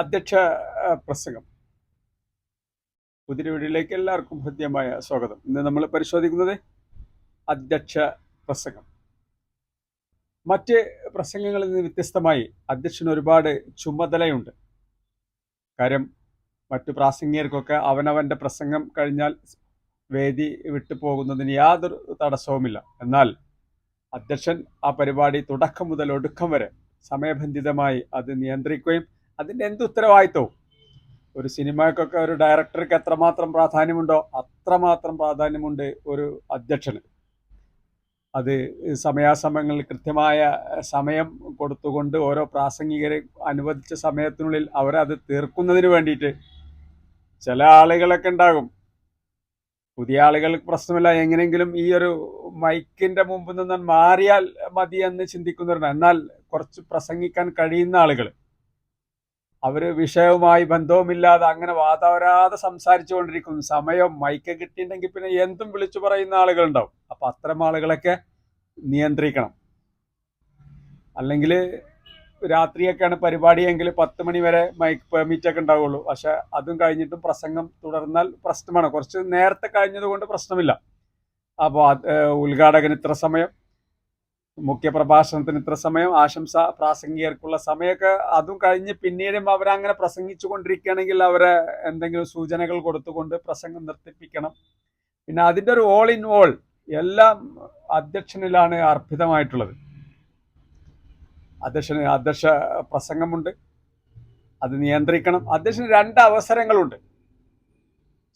അധ്യക്ഷ പ്രസംഗം. പുതിയ വീഡിയോയിലേക്ക് എല്ലാവർക്കും ഹൃദ്യമായ സ്വാഗതം. ഇന്ന് നമ്മൾ പരിശോധിക്കുന്നത് അധ്യക്ഷ പ്രസംഗം. മറ്റ് പ്രസംഗങ്ങളിൽ നിന്ന് വ്യത്യസ്തമായി അധ്യക്ഷന് ഒരുപാട് ചുമതലയുണ്ട്. കാര്യം മറ്റു പ്രാസംഗികർക്കൊക്കെ അവനവന്റെ പ്രസംഗം കഴിഞ്ഞാൽ വേദി വിട്ടു പോകുന്നതിന് യാതൊരു തടസ്സവുമില്ല. എന്നാൽ അധ്യക്ഷൻ ആ പരിപാടി തുടക്കം മുതൽ ഒടുക്കം വരെ സമയബന്ധിതമായി അത് നിയന്ത്രിക്കുകയും അതിന്റെ എന്ത് ഉത്തരവാദിത്വവും ഒരു സിനിമയ്ക്കൊക്കെ ഒരു ഡയറക്ടർക്ക് എത്രമാത്രം പ്രാധാന്യമുണ്ടോ അത്രമാത്രം പ്രാധാന്യമുണ്ട് ഒരു അധ്യക്ഷന്. അത് സമയാസമയങ്ങളിൽ കൃത്യമായ സമയം കൊടുത്തുകൊണ്ട് ഓരോ പ്രാസംഗികരെ അനുവദിച്ച സമയത്തിനുള്ളിൽ അവരത് തീർക്കുന്നതിന് വേണ്ടിയിട്ട് ചില ആളുകളൊക്കെ ഉണ്ടാകും. പുതിയ ആളുകൾക്ക് പ്രശ്നമില്ല. എങ്ങനെയെങ്കിലും ഈ ഒരു മൈക്കിന്റെ മുമ്പിൽ നിന്ന് മാറിയാൽ മതി എന്ന് ചിന്തിക്കുന്നവരുണ്ട്. എന്നാൽ കുറച്ച് പ്രസംഗിക്കാൻ കഴിയുന്ന ആളുകൾ അവർ വിഷയവുമായി ബന്ധവുമില്ലാതെ അങ്ങനെ വാതാവരാതെ സംസാരിച്ചു കൊണ്ടിരിക്കും സമയം മൈക്ക് കിട്ടിയിട്ടുണ്ടെങ്കിൽ പിന്നെ എന്തും വിളിച്ചു പറയുന്ന ആളുകളുണ്ടാവും. അപ്പൊ അത്തരം ആളുകളൊക്കെ നിയന്ത്രിക്കണം. അല്ലെങ്കിൽ രാത്രിയൊക്കെയാണ് പരിപാടിയെങ്കിൽ പത്ത് മണി വരെ മൈക്ക് പെർമിറ്റ് ഒക്കെ ഉണ്ടാവുള്ളൂ. പക്ഷെ അതും കഴിഞ്ഞിട്ടും പ്രസംഗം തുടർന്നാൽ പ്രശ്നമാണ്. കുറച്ച് നേരത്തെ കഴിഞ്ഞതുകൊണ്ട് പ്രശ്നമില്ല. അപ്പോൾ ഉദ്ഘാടകന് ഇത്ര സമയം മുഖ്യ പ്രഭാഷണത്തിന് ഇത്ര സമയം ആശംസ പ്രാസംഗികർക്കുള്ള സമയമൊക്കെ അതും കഴിഞ്ഞ് പിന്നീടും അവരങ്ങനെ പ്രസംഗിച്ചു കൊണ്ടിരിക്കുകയാണെങ്കിൽ അവരെ എന്തെങ്കിലും സൂചനകൾ കൊടുത്തുകൊണ്ട് പ്രസംഗം നിർത്തിപ്പിക്കണം. പിന്നെ അതിന്റെ ഒരു ഓൾ ഇൻ ഓൾ എല്ലാം അധ്യക്ഷനിലാണ് അർപ്പിതമായിട്ടുള്ളത്. അധ്യക്ഷന് അധ്യക്ഷ പ്രസംഗമുണ്ട്. അത് നിയന്ത്രിക്കണം. അധ്യക്ഷന് രണ്ട് അവസരങ്ങളുണ്ട്.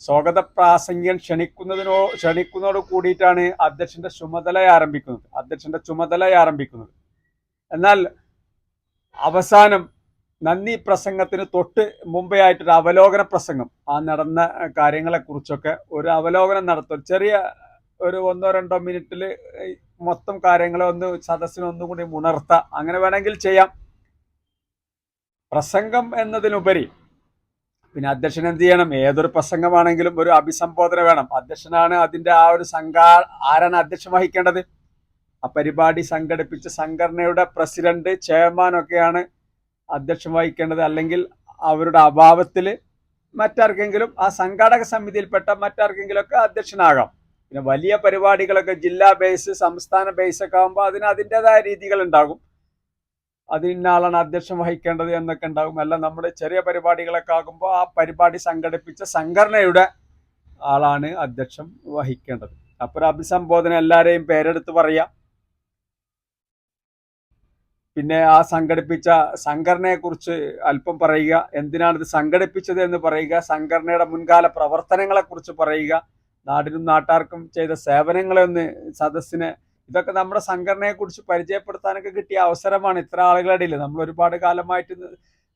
സ്വാഗത പ്രാസംഗികൻ ക്ഷണിക്കുന്നതിനോ ക്ഷണിക്കുന്നതോട് കൂടിയിട്ടാണ് അധ്യക്ഷന്റെ ചുമതല ആരംഭിക്കുന്നത്. അധ്യക്ഷന്റെ ചുമതല ആരംഭിക്കുന്നത്. എന്നാൽ അവസാനം നന്ദി പ്രസംഗത്തിന് തൊട്ട് മുമ്പേ ആയിട്ടൊരു അവലോകന പ്രസംഗം. ആ നടന്ന കാര്യങ്ങളെക്കുറിച്ചൊക്കെ ഒരു അവലോകനം നടത്തും. ചെറിയ ഒരു ഒന്നോ രണ്ടോ മിനിറ്റിൽ മൊത്തം കാര്യങ്ങളെ ഒന്ന് സദസ്സിനെ ഒന്നും കൂടി ഉണർത്താം അങ്ങനെ വേണമെങ്കിൽ ചെയ്യാം. പ്രസംഗം എന്നതിനുപരി പിന്നെ അധ്യക്ഷൻ എന്ത് ചെയ്യണം? ഏതൊരു പ്രസംഗമാണെങ്കിലും ഒരു അഭിസംബോധന വേണം. അധ്യക്ഷനാണ് അതിന്റെ ആ ഒരു സംഘാ ആരാണ് അധ്യക്ഷം വഹിക്കേണ്ടത്? ആ പരിപാടി സംഘടിപ്പിച്ച സംഘടനയുടെ പ്രസിഡന്റ് ചെയർമാൻ ഒക്കെയാണ് അധ്യക്ഷം വഹിക്കേണ്ടത്. അല്ലെങ്കിൽ അവരുടെ അഭാവത്തിൽ മറ്റാർക്കെങ്കിലും ആ സംഘാടക സമിതിയിൽപ്പെട്ട മറ്റാർക്കെങ്കിലും ഒക്കെ അധ്യക്ഷനാകാം. പിന്നെ വലിയ പരിപാടികളൊക്കെ ജില്ലാ ബേസ് സംസ്ഥാന ബേസ് ഒക്കെ ആകുമ്പോൾ അതിന് അതിന്റെതായ രീതികൾ ഉണ്ടാകും. അത് ഇന്നാളാണ് അധ്യക്ഷം വഹിക്കേണ്ടത് എന്നൊക്കെ ഉണ്ടാകും. അല്ല നമ്മുടെ ചെറിയ പരിപാടികളൊക്കെ ആകുമ്പോൾ ആ പരിപാടി സംഘടിപ്പിച്ച സംഘടനയുടെ ആളാണ് അധ്യക്ഷം വഹിക്കേണ്ടത്. അപ്പോൾ അഭിസംബോധന എല്ലാവരെയും പേരെടുത്ത് പറയാം. പിന്നെ ആ സംഘടിപ്പിച്ച സംഘടനയെ കുറിച്ച് അല്പം പറയുക. എന്തിനാണ് ഇത് സംഘടിപ്പിച്ചത് എന്ന് പറയുക. സംഘടനയുടെ മുൻകാല പ്രവർത്തനങ്ങളെ കുറിച്ച് പറയുക. നാടിനും നാട്ടാർക്കും ചെയ്ത സേവനങ്ങളെ ഒന്ന് സദസ്സിനെ ഇതൊക്കെ നമ്മുടെ സംഘടനയെ കുറിച്ച് പരിചയപ്പെടുത്താനൊക്കെ കിട്ടിയ അവസരമാണ് ഇത്ര ആളുകളുടെ ഇടയിൽ നമ്മൾ ഒരുപാട് കാലമായിട്ട്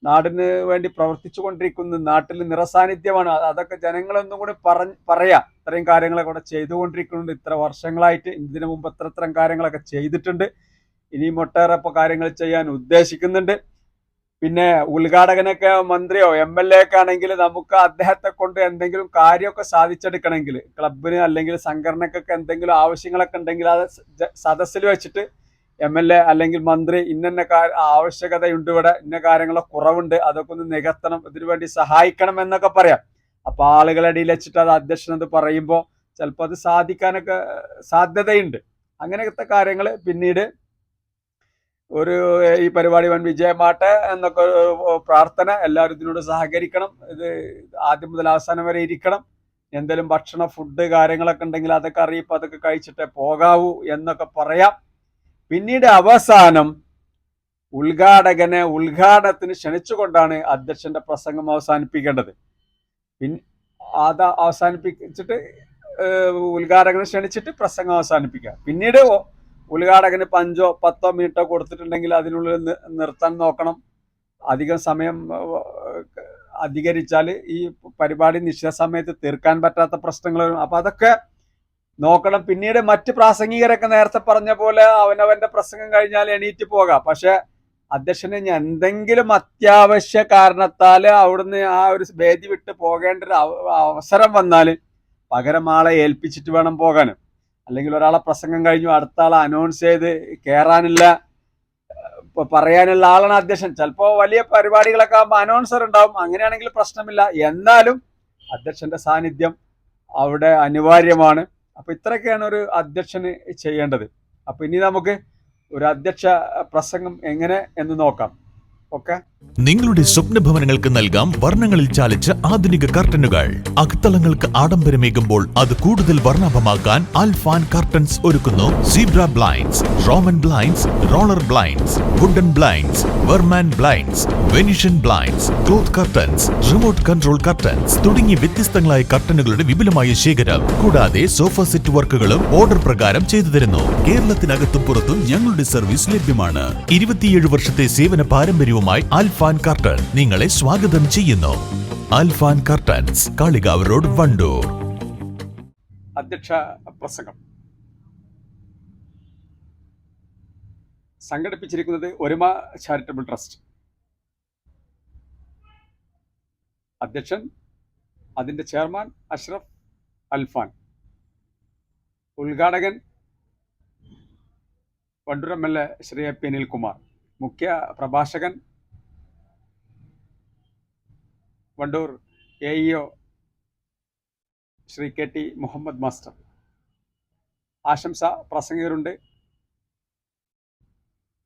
നാടിന് വേണ്ടി പ്രവർത്തിച്ചു കൊണ്ടിരിക്കുന്നു നാട്ടിൽ നിറസാന്നിധ്യമാണ്. അതൊക്കെ ജനങ്ങളൊന്നും കൂടി പറഞ്ഞ് പറയാം. ഇത്രയും കാര്യങ്ങളൊക്കെ ഇവിടെ ചെയ്തുകൊണ്ടിരിക്കുന്നുണ്ട്. ഇത്ര വർഷങ്ങളായിട്ട് ഇതിനു മുമ്പ് ഇത്ര കാര്യങ്ങളൊക്കെ ചെയ്തിട്ടുണ്ട്. ഇനിയും ഒട്ടേറെ ഇപ്പോൾ കാര്യങ്ങൾ ചെയ്യാൻ ഉദ്ദേശിക്കുന്നുണ്ട്. പിന്നെ ഉദ്ഘാടകനൊക്കെ മന്ത്രിയോ എം എൽ എ ഒക്കെ ആണെങ്കിൽ നമുക്ക് അദ്ദേഹത്തെ കൊണ്ട് എന്തെങ്കിലും കാര്യമൊക്കെ സാധിച്ചെടുക്കണമെങ്കിൽ ക്ലബിന് അല്ലെങ്കിൽ സംഘടനക്കൊക്കെ എന്തെങ്കിലും ആവശ്യങ്ങളൊക്കെ ഉണ്ടെങ്കിൽ അത് സദസ്സിൽ വെച്ചിട്ട് എം എൽ എ അല്ലെങ്കിൽ മന്ത്രി ഇന്ന ആവശ്യകതയുണ്ട് ഇവിടെ ഇന്ന കാര്യങ്ങളെ കുറവുണ്ട് അതൊക്കെ ഒന്ന് നികത്തണം ഇതിനു വേണ്ടി സഹായിക്കണം എന്നൊക്കെ പറയാം. അപ്പൊ ആളുകളുടെ ഇടയിൽ വെച്ചിട്ട് അത് അധ്യക്ഷൻ അത് പറയുമ്പോൾ ചിലപ്പോൾ അത് സാധിക്കാനൊക്കെ സാധ്യതയുണ്ട്. അങ്ങനത്തെ കാര്യങ്ങൾ പിന്നീട് ഒരു ഈ പരിപാടി വൻ വിജയമാട്ടെ എന്നൊക്കെ പ്രാർത്ഥന. എല്ലാവരും ഇതിനോട് സഹകരിക്കണം. ഇത് ആദ്യം മുതൽ അവസാനം വരെ ഇരിക്കണം. എന്തെങ്കിലും ഭക്ഷണ ഫുഡ് കാര്യങ്ങളൊക്കെ ഉണ്ടെങ്കിൽ അതൊക്കെ അറിയിപ്പോൾ അതൊക്കെ കഴിച്ചിട്ടേ പോകാവൂ എന്നൊക്കെ പറയാം. പിന്നീട് അവസാനം ഉദ്ഘാടകനെ ഉദ്ഘാടനത്തിന് ക്ഷണിച്ചുകൊണ്ടാണ് അധ്യക്ഷന്റെ പ്രസംഗം അവസാനിപ്പിക്കേണ്ടത്. പിന്നെ അത് അവസാനിപ്പിച്ചിട്ട് ഉദ്ഘാടകനെ ക്ഷണിച്ചിട്ട് പ്രസംഗം അവസാനിപ്പിക്കുക. പിന്നീട് ഉദ്ഘാടകന് പഞ്ചോ പത്തോ മിനിറ്റോ കൊടുത്തിട്ടുണ്ടെങ്കിൽ അതിനുള്ളിൽ നിർത്താൻ നോക്കണം. അധികം സമയം അധികരിച്ചാൽ ഈ പരിപാടി നിശ്ചിത സമയത്ത് തീർക്കാൻ പറ്റാത്ത പ്രശ്നങ്ങൾ വരും അപ്പം അതൊക്കെ നോക്കണം. പിന്നീട് മറ്റ് പ്രാസംഗികരൊക്കെ നേരത്തെ പറഞ്ഞ പോലെ അവനവന്റെ പ്രസംഗം കഴിഞ്ഞാൽ എണീറ്റ് പോകാം. പക്ഷേ അധ്യക്ഷന് എന്തെങ്കിലും അത്യാവശ്യ കാരണത്താൽ അവിടുന്ന് ആ ഒരു വേദി വിട്ട് പോകേണ്ട ഒരു അവസരം വന്നാൽ പകരം ആളെ ഏൽപ്പിച്ചിട്ട് വേണം പോകാൻ അല്ലെങ്കിൽ ഒരാളെ പ്രസംഗം കഴിഞ്ഞു അടുത്ത ആളെ അനൗൺസ് ചെയ്ത് കയറാനില്ല ഇപ്പൊ പറയാനുള്ള ആളാണ് അധ്യക്ഷൻ. ചിലപ്പോ വലിയ പരിപാടികളൊക്കെ ആകുമ്പോൾ അനൗൺസർ ഉണ്ടാവും. അങ്ങനെയാണെങ്കിൽ പ്രശ്നമില്ല. എന്നാലും അധ്യക്ഷന്റെ സാന്നിധ്യം അവിടെ അനിവാര്യമാണ്. അപ്പൊ ഇത്രയൊക്കെയാണ് ഒരു അധ്യക്ഷന് ചെയ്യേണ്ടത്. അപ്പൊ ഇനി നമുക്ക് ഒരു അധ്യക്ഷ പ്രസംഗം എങ്ങനെ എന്ന് നോക്കാം. നിങ്ങളുടെ സ്വപ്ന ഭവനങ്ങൾക്ക് നൽകാം വർണങ്ങളിൽ ചാലിച്ച ആധുനിക കർട്ടനുകൾ. അകത്തളങ്ങൾക്ക് ആഡംബരമേകുമ്പോൾ അത് കൂടുതൽ വർണാഭമാക്കാൻ അൽഫാൻ കർട്ടൻസ് ഒരുക്കുന്നു. Zebra blinds Roman blinds roller blinds wooden blinds വെർമാൻ blinds Venetian blinds cloth curtains remote control curtains തുടങ്ങിയ വ്യത്യസ്തങ്ങളായ കർട്ടനുകളുടെ വിപുലമായ ശേഖരം. കൂടാതെ സോഫ സെറ്റ് വർക്കുകളും ഓർഡർ പ്രകാരം ചെയ്തു തരുന്നു. കേരളത്തിനകത്തും പുറത്തും ഞങ്ങളുടെ സർവീസ് ലഭ്യമാണ്. ഇരുപത്തിയേഴ് വർഷത്തെ സേവന പാരമ്പര്യവുമായി അൽഫാൻ കർട്ടൺ നിങ്ങളെ സ്വാഗതം ചെയ്യുന്നു. Alfan curtains Kalikavu road Wandoor. അധ്യക്ഷ പ്രസംഗം. സംഘടിപ്പിച്ചിരിക്കുന്നത് ഒരുമ ചാരിറ്റബിൾ ട്രസ്റ്റ്. അധ്യക്ഷൻ അതിന്റെ chairman Ashraf Alfan. ഉദ്ഘാടകൻ Vandoor M L A Shri A P Anilkumar. മുഖ്യ പ്രഭാഷകൻ Vandoor A E O Shri K T Muhammad master. ആശംസ പ്രസംഗകരുണ്ട്.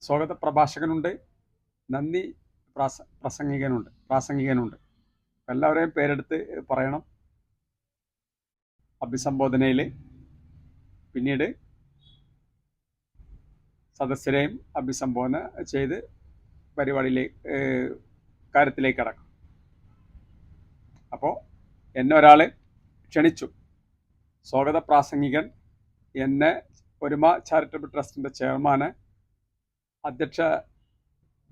സ്വാഗത പ്രഭാഷകനുണ്ട്. നന്ദി പ്രാസ പ്രസംഗികനുണ്ട് പ്രാസംഗികനുണ്ട്. എല്ലാവരെയും പേരെടുത്ത് പറയണം. അഭിസംബോധനയിൽ പിന്നീട് സദസ്യരെയും അഭിസംബോധന ചെയ്ത് പരിപാടിയിലേക്ക് കാര്യത്തിലേക്ക് കടക്കും. അപ്പോൾ എന്നെ ഒരാൾ ക്ഷണിച്ചു. സ്വാഗത പ്രാസംഗികൻ. എന്നെ ഒരുമ ചാരിറ്റബിൾ ട്രസ്റ്റിന്റെ ചെയർമാന് അധ്യക്ഷ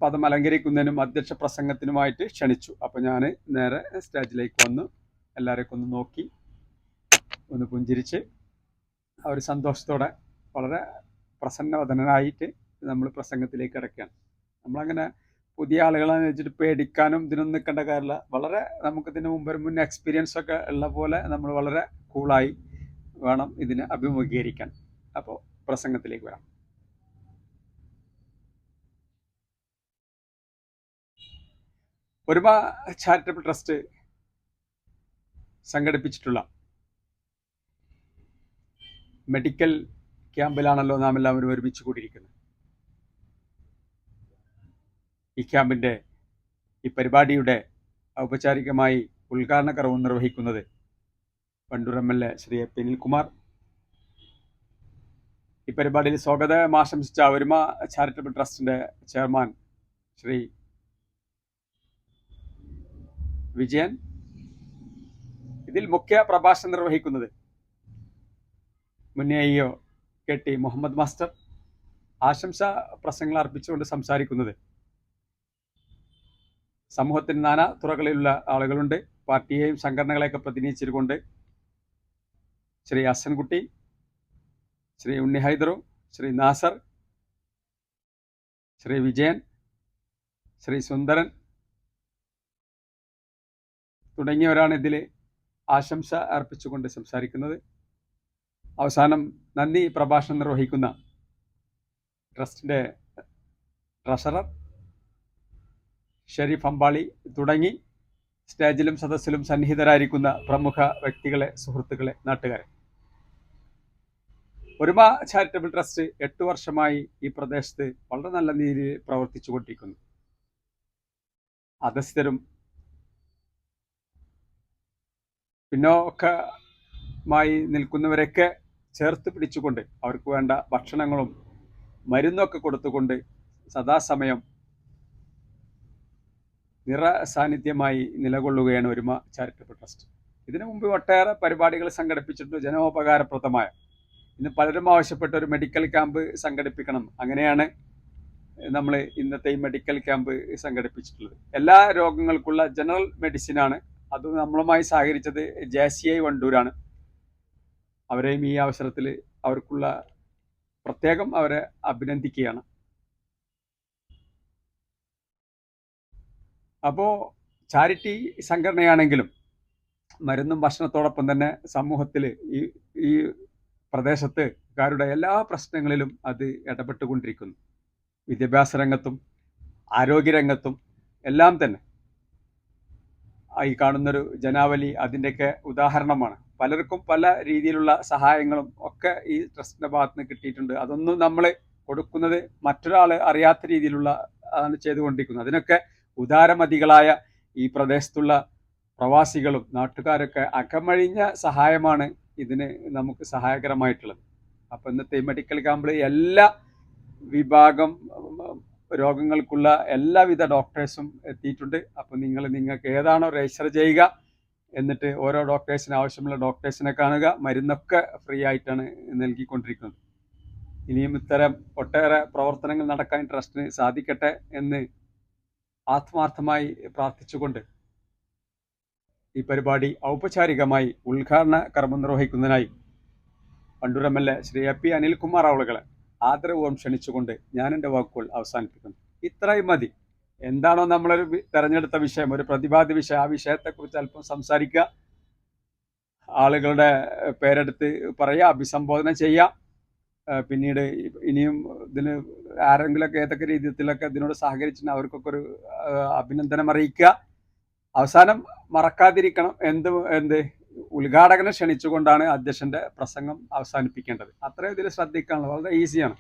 പദം അലങ്കരിക്കുന്നതിനും അധ്യക്ഷ പ്രസംഗത്തിനുമായിട്ട് ക്ഷണിച്ചു. അപ്പോൾ ഞാൻ നേരെ സ്റ്റേജിലേക്ക് വന്ന്. എല്ലാവരെയൊക്കെ ഒന്ന് നോക്കി ഒന്ന് പുഞ്ചിരിച്ച്. അവർ സന്തോഷത്തോടെ വളരെ പ്രസന്നവദനായിട്ട് നമ്മൾ പ്രസംഗത്തിലേക്ക് കിടക്കുകയാണ്. നമ്മളങ്ങനെ പുതിയ ആളുകളെ വെച്ചിട്ട് പേടിക്കാനും ഇതിനൊന്നും നിൽക്കേണ്ട കാര്യമില്ല. വളരെ നമുക്ക് ഇതിന് മുമ്പ് മുൻ എക്സ്പീരിയൻസ് ഒക്കെ ഉള്ള പോലെ നമ്മൾ വളരെ കൂളായി വേണം ഇതിനെ അഭിമുഖീകരിക്കാൻ. അപ്പോൾ പ്രസംഗത്തിലേക്ക് വരാം. ഒരുമ ചാരിറ്റബിൾ ട്രസ്റ്റ് സംഘടിപ്പിച്ചിട്ടുള്ള മെഡിക്കൽ ക്യാമ്പിലാണല്ലോ നാം എല്ലാവരും ഒരുമിച്ച് കൂടിയിരിക്കുന്നത്. ഈ ക്യാമ്പിന്റെ ഈ പരിപാടിയുടെ ഔപചാരികമായി ഉദ്ഘാടന കർമ്മം നിർവഹിക്കുന്നത് Vandoor M L A Shri A P Anilkumar ഈ പരിപാടിയിൽ സ്വാഗതം ആശംസിച്ച ഒരുമ ചാരിറ്റബിൾ ട്രസ്റ്റിന്റെ ചെയർമാൻ ശ്രീ വിജയൻ. ഇതിൽ മുഖ്യ പ്രഭാഷണം നിർവഹിക്കുന്നത് മുന്നേ കെ ടി മുഹമ്മദ് മാസ്റ്റർ. ആശംസ പ്രസംഗങ്ങൾ അർപ്പിച്ചുകൊണ്ട് സംസാരിക്കുന്നത് സമൂഹത്തിന് നാനാ തുറകളിലുള്ള ആളുകളുണ്ട്. പാർട്ടിയെയും സംഘടനകളെയൊക്കെ പ്രതിനിധീകരിച്ചുകൊണ്ട് ശ്രീ അസൻകുട്ടി ശ്രീ ഉണ്ണി ഹൈദറു ശ്രീ നാസർ ശ്രീ വിജയൻ ശ്രീ സുന്ദരൻ തുടങ്ങിയവരാണ് ഇതിൽ ആശംസ അർപ്പിച്ചുകൊണ്ട് സംസാരിക്കുന്നത്. അവസാനം നന്ദി പ്രഭാഷണം നിർവഹിക്കുന്ന ട്രസ്റ്റിന്റെ ട്രഷറർ ഷെരീഫ് അമ്പാളി തുടങ്ങി. സ്റ്റേജിലും സദസ്സിലും സന്നിഹിതരായിരിക്കുന്ന പ്രമുഖ വ്യക്തികളെ സുഹൃത്തുക്കളെ നാട്ടുകാരെ. ഒരുമ ചാരിറ്റബിൾ ട്രസ്റ്റ് എട്ട് വർഷമായി ഈ പ്രദേശത്ത് വളരെ നല്ല രീതിയിൽ പ്രവർത്തിച്ചു കൊണ്ടിരിക്കുന്നു. അധസ്ഥരും പിന്നോക്കമായി നിൽക്കുന്നവരൊക്കെ ചേർത്ത് പിടിച്ചുകൊണ്ട് അവർക്ക് വേണ്ട ഭക്ഷണങ്ങളും മരുന്നൊക്കെ കൊടുത്തുകൊണ്ട് സദാസമയം നിറ സാന്നിധ്യമായി നിലകൊള്ളുകയാണ് ഒരുമ ചാരിറ്റബിൾ ട്രസ്റ്റ്. ഇതിനു മുമ്പ് ഒട്ടേറെ പരിപാടികൾ സംഘടിപ്പിച്ചിട്ടുണ്ട് ജനോപകാരപ്രദമായ. ഇന്ന് പലരും ആവശ്യപ്പെട്ട ഒരു മെഡിക്കൽ ക്യാമ്പ് സംഘടിപ്പിക്കണം. അങ്ങനെയാണ് നമ്മൾ ഇന്നത്തെ ഈ മെഡിക്കൽ ക്യാമ്പ് സംഘടിപ്പിച്ചിട്ടുള്ളത്. എല്ലാ രോഗങ്ങൾക്കുള്ള ജനറൽ മെഡിസിനാണ്. അത് നമ്മളുമായി സഹകരിച്ചത് ജെ സി ഐ വണ്ടൂരാണ്. അവരെയും ഈ അവസരത്തിൽ അവർക്കുള്ള പ്രത്യേകം അവരെ അഭിനന്ദിക്കുകയാണ്. അപ്പോൾ ചാരിറ്റി സംഘടനയാണെങ്കിലും മരുന്നും ഭക്ഷണത്തോടൊപ്പം തന്നെ സമൂഹത്തിൽ ഈ ഈ പ്രദേശത്ത് കാരുടെ എല്ലാ പ്രശ്നങ്ങളിലും അത് ഇടപെട്ടുകൊണ്ടിരിക്കുന്നു. വിദ്യാഭ്യാസ രംഗത്തും ആരോഗ്യരംഗത്തും എല്ലാം തന്നെ. ഈ കാണുന്നൊരു ജനാവലി അതിന്റെയൊക്കെ ഉദാഹരണമാണ്. പലർക്കും പല രീതിയിലുള്ള സഹായങ്ങളും ഒക്കെ ഈ ട്രസ്റ്റിന്റെ ഭാഗത്ത് നിന്ന് കിട്ടിയിട്ടുണ്ട്. അതൊന്നും നമ്മൾ കൊടുക്കുന്നത് മറ്റൊരാൾ അറിയാത്ത രീതിയിലുള്ള അതാണ് ചെയ്തുകൊണ്ടിരിക്കുന്നത്. അതിനൊക്കെ ഉദാരമതികളായ ഈ പ്രദേശത്തുള്ള പ്രവാസികളും നാട്ടുകാരൊക്കെ അകമഴിഞ്ഞ സഹായമാണ് ഇതിന് നമുക്ക് സഹായകരമായിട്ടുള്ളത്. അപ്പോൾ ഇന്നത്തെ മെഡിക്കൽ ക്യാമ്പിൽ എല്ലാ വിഭാഗം രോഗങ്ങൾക്കുള്ള എല്ലാവിധ ഡോക്ടേഴ്സും എത്തിയിട്ടുണ്ട്. അപ്പോൾ നിങ്ങൾ നിങ്ങൾക്ക് ഏതാണോ രജിസ്റ്റർ ചെയ്യുക എന്നിട്ട് ഓരോ ഡോക്ടേഴ്സിന് ആവശ്യമുള്ള ഡോക്ടേഴ്സിനെ കാണുക. മരുന്നൊക്കെ ഫ്രീ ആയിട്ടാണ് നൽകിക്കൊണ്ടിരിക്കുന്നത്. ഇനിയും ഇത്തരം ഒട്ടേറെ പ്രവർത്തനങ്ങൾ നടക്കാൻ ട്രസ്റ്റിന് സാധിക്കട്ടെ എന്ന് ആത്മാർത്ഥമായി പ്രാർത്ഥിച്ചുകൊണ്ട് ഈ പരിപാടി ഔപചാരികമായി ഉദ്ഘാടന കർമ്മം നിർവഹിക്കുന്നതിനായി Vandoor M L A Shri A P Anilkumar അവളുകളെ ആദരവും ക്ഷണിച്ചുകൊണ്ട് ഞാൻ എന്റെ വാക്കുകൾ അവസാനിപ്പിക്കുന്നു. ഇത്രയും മതി. എന്താണോ നമ്മളൊരു തെരഞ്ഞെടുത്ത വിഷയം ഒരു പ്രതിപാദ്യ വിഷയം. ആ വിഷയത്തെക്കുറിച്ച് അല്പം സംസാരിക്കുക. ആളുകളുടെ പേരെടുത്ത് പറയുക അഭിസംബോധന ചെയ്യുക പിന്നീട് ഇനിയും ഇതിന് ആരെങ്കിലുമൊക്കെ ഏതൊക്കെ രീതിയിലൊക്കെ ഇതിനോട് സഹകരിച്ചിട്ട് അവർക്കൊക്കെ ഒരു അഭിനന്ദനം അറിയിക്കുക. അവസാനം മറക്കാതിരിക്കണം. എന്ത് എന്ത്? ഉദ്ഘാടകനെ ക്ഷണിച്ചുകൊണ്ടാണ് അധ്യക്ഷന്റെ പ്രസംഗം അവസാനിപ്പിക്കേണ്ടത്. അത്രയും ഇതിൽ ശ്രദ്ധിക്കാനുള്ളത്. വളരെ ഈസിയാണ്.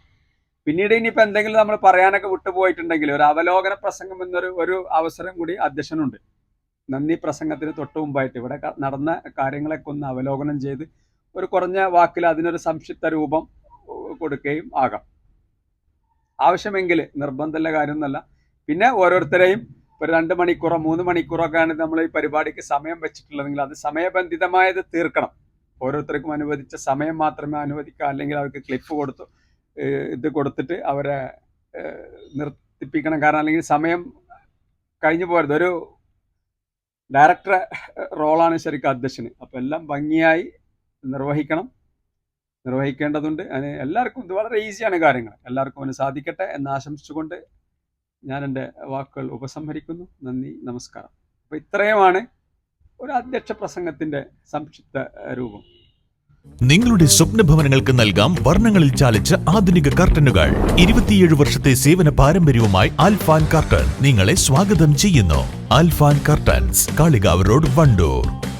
പിന്നീട് ഇനിയിപ്പോൾ എന്തെങ്കിലും നമ്മൾ പറയാനൊക്കെ വിട്ടുപോയിട്ടുണ്ടെങ്കിൽ ഒരു അവലോകന പ്രസംഗം എന്നൊരു ഒരു അവസരം കൂടി അധ്യക്ഷനുണ്ട്. നന്ദി പ്രസംഗത്തിന് തൊട്ട് മുമ്പായിട്ട് ഇവിടെ നടന്ന കാര്യങ്ങളൊക്കെ ഒന്ന് അവലോകനം ചെയ്ത് ഒരു കുറഞ്ഞ വാക്കിൽ അതിനൊരു സംക്ഷിപ്ത രൂപം കൊടുക്കുകയും ആകാം. ആവശ്യമെങ്കിൽ നിർബന്ധമുള്ള കാര്യമൊന്നുമല്ല. പിന്നെ ഓരോരുത്തരെയും ഒരു രണ്ട് മണിക്കൂറോ മൂന്ന് മണിക്കൂറൊക്കെയാണ് നമ്മൾ ഈ പരിപാടിക്ക് സമയം വെച്ചിട്ടുള്ളതെങ്കിൽ അത് സമയബന്ധിതമായത് തീർക്കണം. ഓരോരുത്തർക്കും അനുവദിച്ച സമയം മാത്രമേ അനുവദിക്കുക അല്ലെങ്കിൽ അവർക്ക് ക്ലിപ്പ് കൊടുത്തു ഇത് കൊടുത്തിട്ട് അവരെ നിർത്തിപ്പിക്കണം. കാരണം അല്ലെങ്കിൽ സമയം കഴിഞ്ഞു പോരുത്. ഒരു ഡയറക്ടറെ റോളാണ് ശരിക്കും അധ്യക്ഷന്. അപ്പം എല്ലാം ഭംഗിയായി നിർവഹിക്കണം. നിർവഹിക്കേണ്ടതുണ്ട്. അതിന് എല്ലാവർക്കും ഇത് വളരെ ഈസിയാണ് കാര്യങ്ങൾ. എല്ലാവർക്കും അതിന് സാധിക്കട്ടെ എന്ന് ആശംസിച്ചുകൊണ്ട് ഞാൻ എന്റെ വാക്കുകൾ ഉപസംഹരിക്കുന്നു. നന്ദി നമസ്കാരം. അപ്പോൾ ഇത്രയുമാണ് ഒരു അധ്യക്ഷ പ്രസംഗത്തിന്റെ സംക്ഷിപ്ത രൂപം. നിങ്ങളുടെ സ്വപ്ന ഭവനങ്ങൾക്ക് നൽകാം വർണങ്ങളിൽ ചാലിച്ച ആധുനിക കർട്ടനുകൾ. ഇരുപത്തിയേഴ് വർഷത്തെ സേവന പാരമ്പര്യവുമായി അൽഫാൻ കർട്ടൻ നിങ്ങളെ സ്വാഗതം ചെയ്യുന്നു. Alfan curtains Kalikavu road Vandoor.